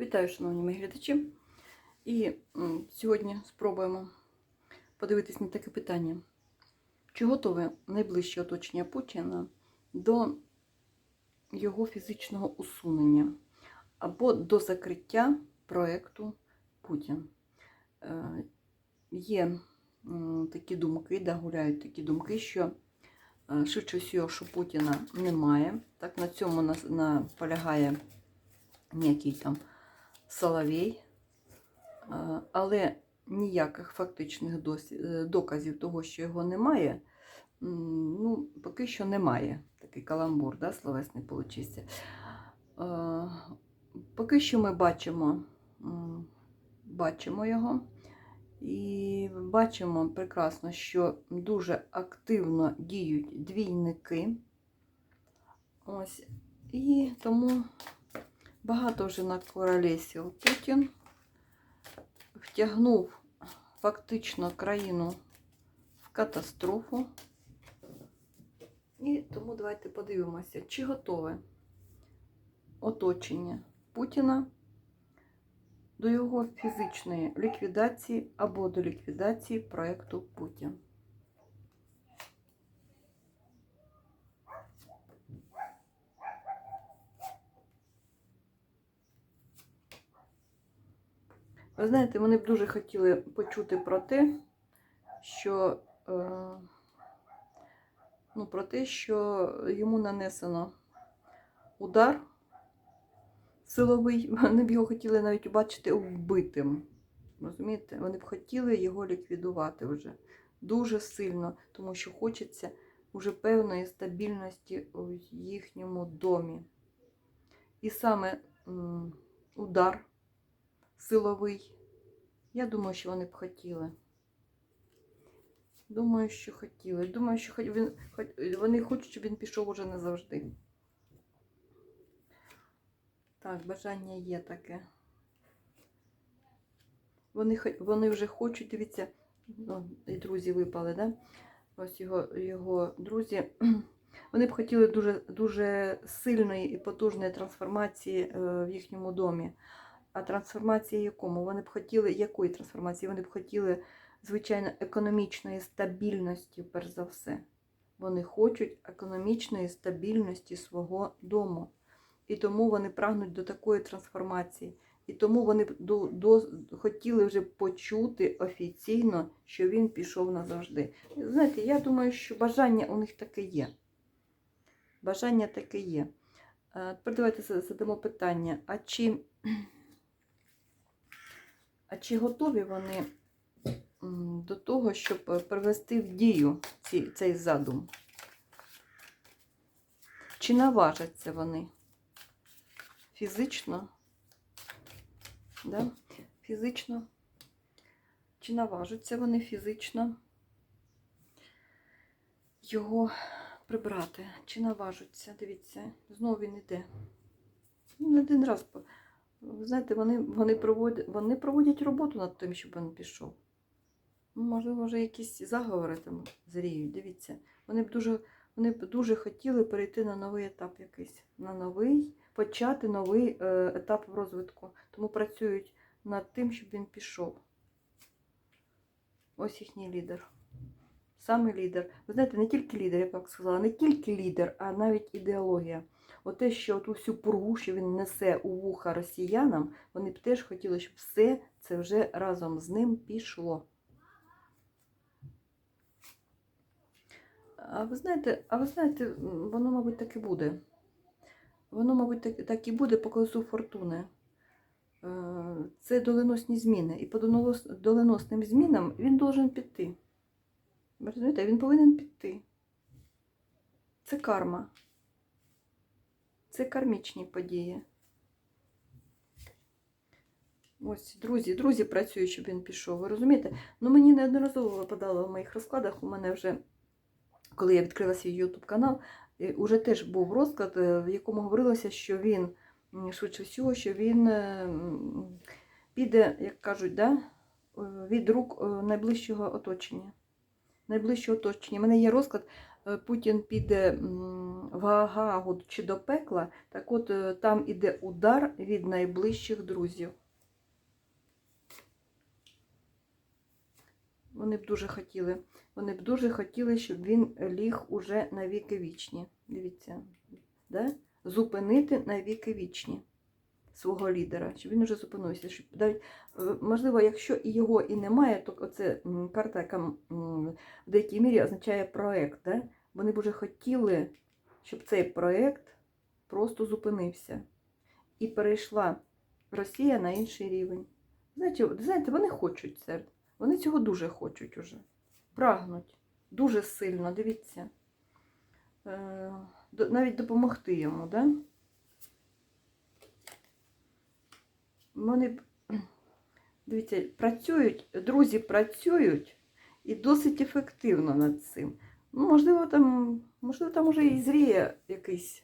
Вітаю, шановні мої глядачі. І сьогодні спробуємо подивитись на таке питання. Чи готове найближче оточення Путіна до його фізичного усунення або до закриття проекту Путін? Е, Є такі думки, да, гуляють такі думки, що е, швидше всього, що Путіна немає. Так на цьому наполягає ніякий там Соловей, але ніяких фактичних е, доказів того, що його немає, ну, поки що немає. Такий каламбур, да, словесний получився. Поки що ми бачимо, бачимо його. І бачимо прекрасно, що дуже активно діють двійники. Ось. І тому багато вже накоролесів Путін втягнув фактично країну в катастрофу. І тому давайте подивимося, чи готове оточення Путіна до його фізичної ліквідації або до ліквідації проєкту Путін. Ви знаєте, вони б дуже хотіли почути про те, що, е, ну, про те, що йому нанесено удар силовий. Вони б його хотіли навіть бачити вбитим. Розумієте? Вони б хотіли його ліквідувати вже дуже сильно, тому що хочеться уже певної стабільності у їхньому домі. І саме удар силовий. Я думаю, що вони б хотіли. Думаю, що хотіли. Думаю, що він, вони хочуть, щоб він пішов уже назавжди. Так, бажання є таке. Вони, вони вже хочуть, дивіться, ну, і друзі випали, да? Ось його, його друзі. Вони б хотіли дуже, дуже сильної і потужної трансформації е, в їхньому домі. А трансформація якому? Вони б хотіли, якої трансформації? Вони б хотіли, звичайно, економічної стабільності, перш за все. Вони хочуть економічної стабільності свого дому. І тому вони прагнуть до такої трансформації. І тому вони до, до, хотіли вже почути офіційно, що він пішов назавжди. Знаєте, я думаю, що бажання у них таке є. Бажання таке є. Е, Тепер давайте задамо питання: а чи, а чи готові вони до того, щоб е, привести в дію цей задум? Чи наважаться вони фізично? Да? Фізично? Чи наважаться вони фізично його прибрати? Чи наважаться? Дивіться, знову він іде. Не один раз. Ви знаєте, вони, вони, проводять, вони проводять роботу над тим, щоб він пішов. Ну, Можливо, вже якісь заговори там зріють. Дивіться. Вони б дуже, вони б дуже хотіли перейти на новий етап якийсь. На новий, почати новий е, етап розвитку. Тому працюють над тим, щоб він пішов. Ось їхній лідер. Саме лідер. Ви знаєте, не тільки лідер, я б так сказала, не тільки лідер, а навіть ідеологія. Оте, що от усю пургу, що він несе у вуха росіянам, вони б теж хотіли, щоб все це вже разом з ним пішло. А ви знаєте, а ви знаєте, воно, мабуть, так і буде. Воно, мабуть, так, так і буде по колесу фортуни. Е, Це доленосні зміни. І по доленосним змінам він должен піти. Розумієте, він повинен піти. Це карма. Це кармічні події. Ось, друзі, друзі працюють, щоб він пішов. Ви розумієте? Ну, мені неодноразово випадало в моїх розкладах. У мене вже, коли я відкрила свій YouTube канал, вже теж був розклад, е, в якому говорилося, що він, швидше всього, що він е, піде, як кажуть, да, е, від рук найближчого оточення. Найближчого оточення. У мене є розклад, Путін піде м, в Агагу чи до пекла, так от е, там іде удар від найближчих друзів. Вони б дуже хотіли. Вони б дуже хотіли, щоб він ліг уже на віки вічні. Дивіться, да? зупинити на віки вічні свого лідера, щоб він уже зупинився. Щоб навіть, е, можливо, якщо і його і немає, то це карта, яка в деякій мірі означає проект. Да? Вони б уже хотіли, щоб цей проект просто зупинився і перейшла Росія на інший рівень. Знаєте, знаєте, вони хочуть це. Вони цього дуже хочуть уже. Прагнуть. Дуже сильно, дивіться. Е, навіть допомогти йому, да? Вони дивіться, працюють, друзі працюють і досить ефективно над цим. Ну, можливо, там, можливо, там уже і зріє якийсь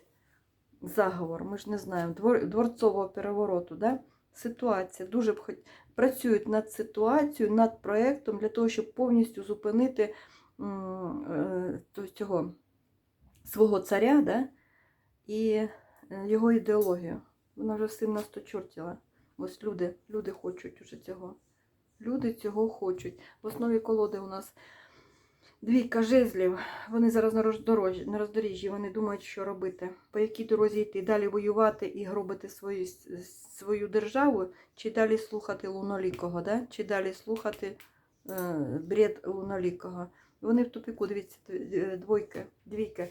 заговор, ми ж не знаємо, двор, дворцового перевороту, да? ситуація. Дуже б хоч працюють над ситуацією, над проєктом для того, щоб повністю зупинити е, то- цього свого царя да? і е, його ідеологію. Вона вже всім нас чортіла. Ось люди, люди хочуть уже цього. Люди цього хочуть. В основі колоди у нас двійка жезлів. Вони зараз на роздоріжжі. Вони думають, що робити. По якій дорозі йти? Далі воювати і гробити свою, свою державу, чи далі слухати лунолікого, да? чи далі слухати е, бред лунолікого. Вони в тупіку, дивіться, д- двойка, двійка,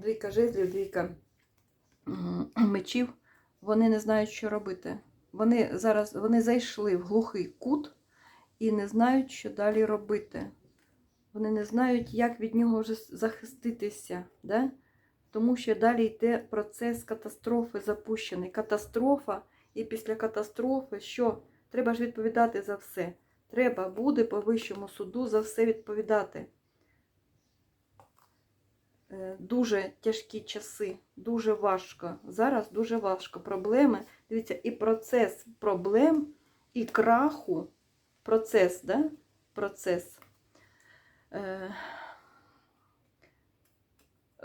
двійка жезлів, двійка мечів. Вони не знають, що робити. Вони зараз вони зайшли в глухий кут і не знають, що далі робити. Вони не знають, як від нього вже захиститися. Да? Тому що далі йде процес катастрофи запущений. Катастрофа, і після катастрофи що? Треба ж відповідати за все. Треба буде по вищому суду за все відповідати. Е, Дуже тяжкі часи, дуже важко. Зараз дуже важко. Проблеми. Дивіться, і процес проблем, і краху. Процес, да? Процес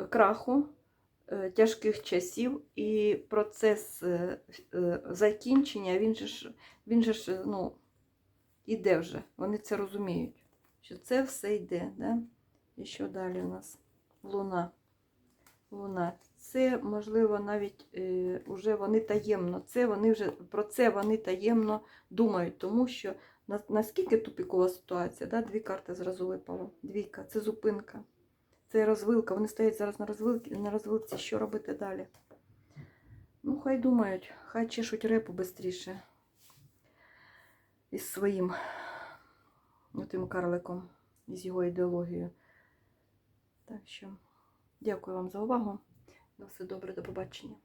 краху, е, тяжких часів і процес е, е, закінчення, він же ж, він же ж, ну, іде вже. Вони це розуміють, що це все йде. Да? І що далі у нас? Луна. Луна. Це, можливо, навіть е, уже вони таємно. Це вони вже, про це вони таємно думають, тому що наскільки тупікова ситуація, да? дві карти зразу випало. Двійка, це зупинка, це розвилка. Вони стоять зараз на розвилці, на розвилці, що робити далі. Ну, хай думають, хай чешуть репу швидше із своїм тим карликом, із його ідеологією. Так що, дякую вам за увагу. На все добре, до побачення.